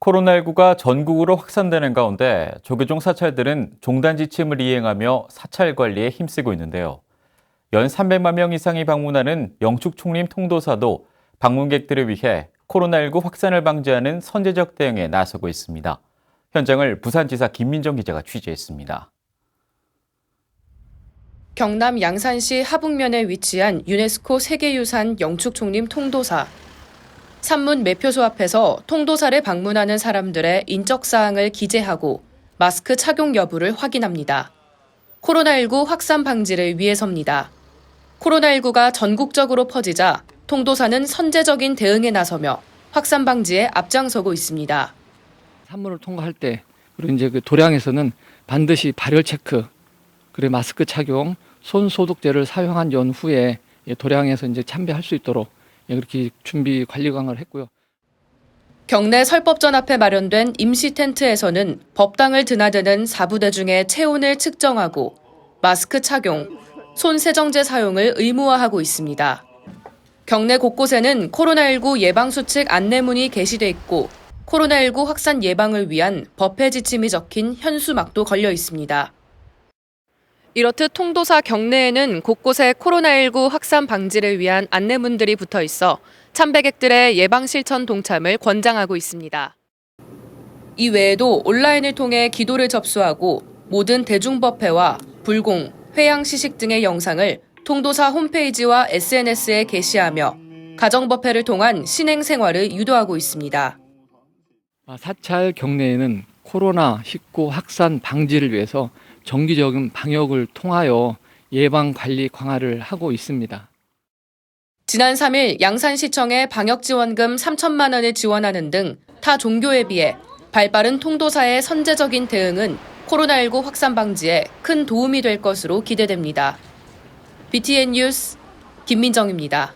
코로나19가 전국으로 확산되는 가운데 조계종 사찰들은 종단 지침을 이행하며 사찰 관리에 힘쓰고 있는데요. 연 300만 명 이상이 방문하는 영축 총림 통도사도 방문객들을 위해 코로나19 확산을 방지하는 선제적 대응에 나서고 있습니다. 현장을 부산지사 김민정 기자가 취재했습니다. 경남 양산시 하북면에 위치한 유네스코 세계유산 영축 총림 통도사. 산문 매표소 앞에서 통도사를 방문하는 사람들의 인적 사항을 기재하고 마스크 착용 여부를 확인합니다. 코로나19 확산 방지를 위해서입니다. 코로나19가 전국적으로 퍼지자 통도사는 선제적인 대응에 나서며 확산 방지에 앞장서고 있습니다. 산문을 통과할 때 그리고 이제 그 도량에서는 반드시 발열 체크, 그리고 마스크 착용, 손 소독제를 사용한 연후에 예, 도량에서 이제 참배할 수 있도록 예, 그렇게 준비 관리 강화를 했고요. 경내 설법전 앞에 마련된 임시 텐트에서는 법당을 드나드는 사부대 중에 체온을 측정하고 마스크 착용, 손 세정제 사용을 의무화하고 있습니다. 경내 곳곳에는 코로나19 예방수칙 안내문이 게시돼 있고 코로나19 확산 예방을 위한 법회 지침이 적힌 현수막도 걸려 있습니다. 이렇듯 통도사 경내에는 곳곳에 코로나19 확산 방지를 위한 안내문들이 붙어 있어 참배객들의 예방 실천 동참을 권장하고 있습니다. 이 외에도 온라인을 통해 기도를 접수하고 모든 대중법회와 불공, 회양 시식 등의 영상을 통도사 홈페이지와 SNS에 게시하며 가정법회를 통한 신행 생활을 유도하고 있습니다. 아, 사찰 경내에는 코로나 19 확산 방지를 위해서 정기적인 방역을 통하여 예방 관리 강화를 하고 있습니다. 지난 3일 양산시청에 방역지원금 3천만 원을 지원하는 등 타 종교에 비해 발빠른 통도사의 선제적인 대응은 코로나19 확산 방지에 큰 도움이 될 것으로 기대됩니다. BTN 뉴스 김민정입니다.